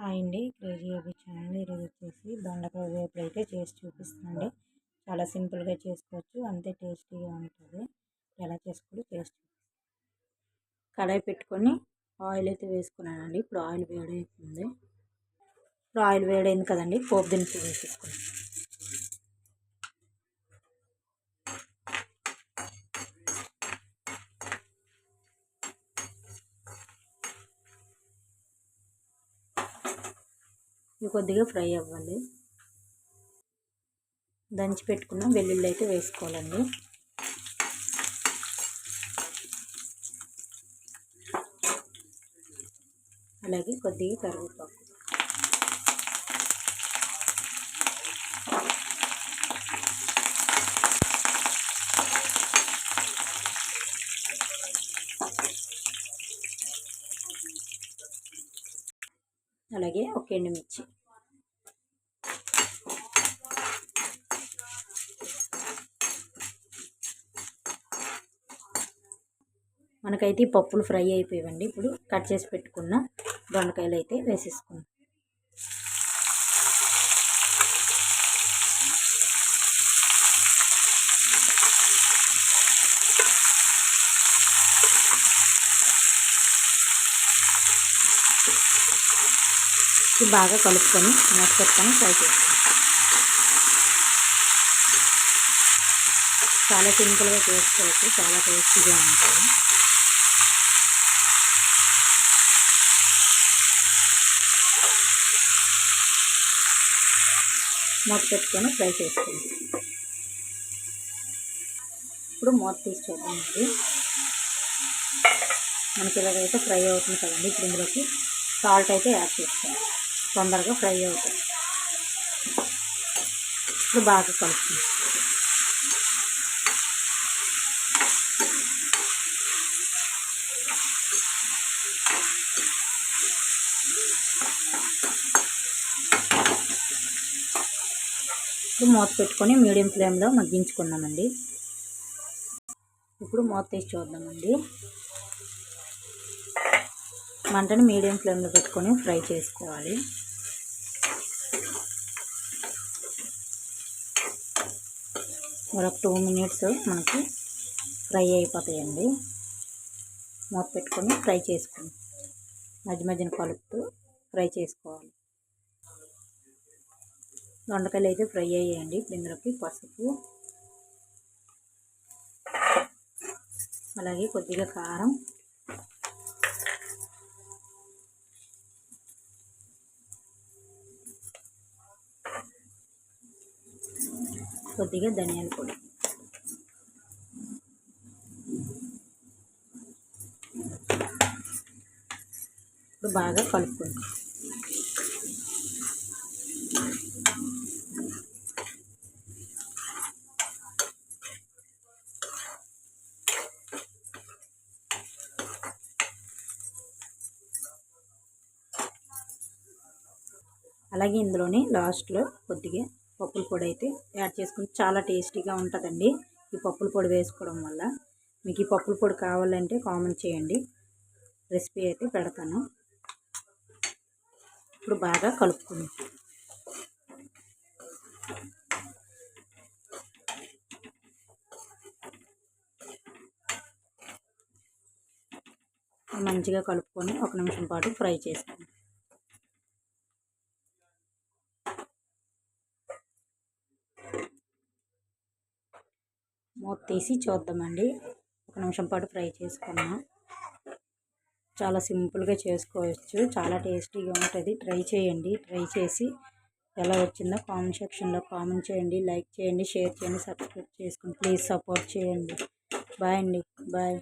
Hi అండి. Crazy AB channel ఈరోజు వచ్చేసి దొండకాయ వేపుడు అయితే చేసి చూపిస్తుందండి చాలా సింపుల్గా చేసుకోవచ్చు. అంతే టేస్టీగా ఉంటుంది. ఎలా చేసుకోవడం టేస్ట్ కడాయి పెట్టుకొని ఆయిల్ అయితే వేసుకున్నానండి. ఇప్పుడు ఆయిల్ వేడవుతుంది ఇప్పుడు ఆయిల్ వేడైంది కదండి. పోపు దినుసులు వేసేసుకున్నాను ఇవి కొద్దిగా ఫ్రై అవ్వాలి దంచి పెట్టుకున్న వెల్లుల్లి అయితే వేసుకోవాలండి. అలాగే కొద్దిగా కరివేపాకు. అలాగే ఒక ఎండుమిర్చి. మనకైతే పప్పులు ఫ్రై అయిపోయాయండి. ఇప్పుడు కట్ చేసి పెట్టుకున్న దొండకాయలు అయితే వేసేసుకున్నాం బాగా కలుపుకొని మూత పెట్టుకొని ఫ్రై చేస్తాం చాలా సింపుల్గా చేసుకోవచ్చు చాలా టేస్టీగా ఉంటుంది. మూత పెట్టుకొని ఫ్రై చేసుకోండి ఇప్పుడు మూత తీసి చూద్దామండి మనకి ఇలాగైతే ఫ్రై అవుతుంది కదండి ఇప్పుడు ఇందులోకి సాల్ట్ అయితే యాడ్ చేస్తాం తొందరగా ఫ్రై అవుతాయి. ఇప్పుడు బాగా కలుపుతుంది ఇప్పుడు మూత పెట్టుకొని మీడియం ఫ్లేమ్లో మగ్గించుకున్నామండి ఇప్పుడు మూత తీసి చూద్దామండి. మంటను మీడియం ఫ్లేమ్లో పెట్టుకొని ఫ్రై చేసుకోవాలి. మరొక టూ మినిట్స్ మనకి ఫ్రై అయిపోతాయండి. మూత పెట్టుకొని ఫ్రై చేసుకోండి మధ్య మధ్యన కలుపుతూ ఫ్రై చేసుకోవాలి. దొండకాయలు అయితే ఫ్రై అయ్యాయండి. ఇందులోకి పసుపు అలాగే కొద్దిగా కారం కొద్దిగా ధనియాల పొడి. ఇప్పుడు బాగా కలుపుకుంటాం అలాగే ఇందులోనే లాస్ట్లో కొద్దిగా పప్పుల పొడి అయితే యాడ్ చేసుకుని చాలా టేస్టీగా ఉంటుందండి. ఈ పప్పుల పొడి వేసుకోవడం వల్ల మీకు ఈ పప్పుల పొడి కావాలంటే కామెంట్ చేయండి. రెసిపీ అయితే పెడతాను. ఇప్పుడు బాగా కలుపుకుందాం. మంచిగా కలుపుకొని ఒక నిమిషం పాటు ఫ్రై చేసుకోండి మూత తీసి చూద్దామండి. ఒక నిమిషం పాటు ఫ్రై చేసుకున్నాం. చాలా సింపుల్గా చేసుకోవచ్చు. చాలా టేస్టీగా ఉంటుంది. ట్రై చేయండి. ట్రై చేసి ఎలా వచ్చిందో కామెంట్ సెక్షన్లో కామెంట్ చేయండి. లైక్ చేయండి. షేర్ చేయండి. సబ్స్క్రైబ్ చేసుకోండి. ప్లీజ్ సపోర్ట్ చేయండి. బాయ్ అండి. బాయ్.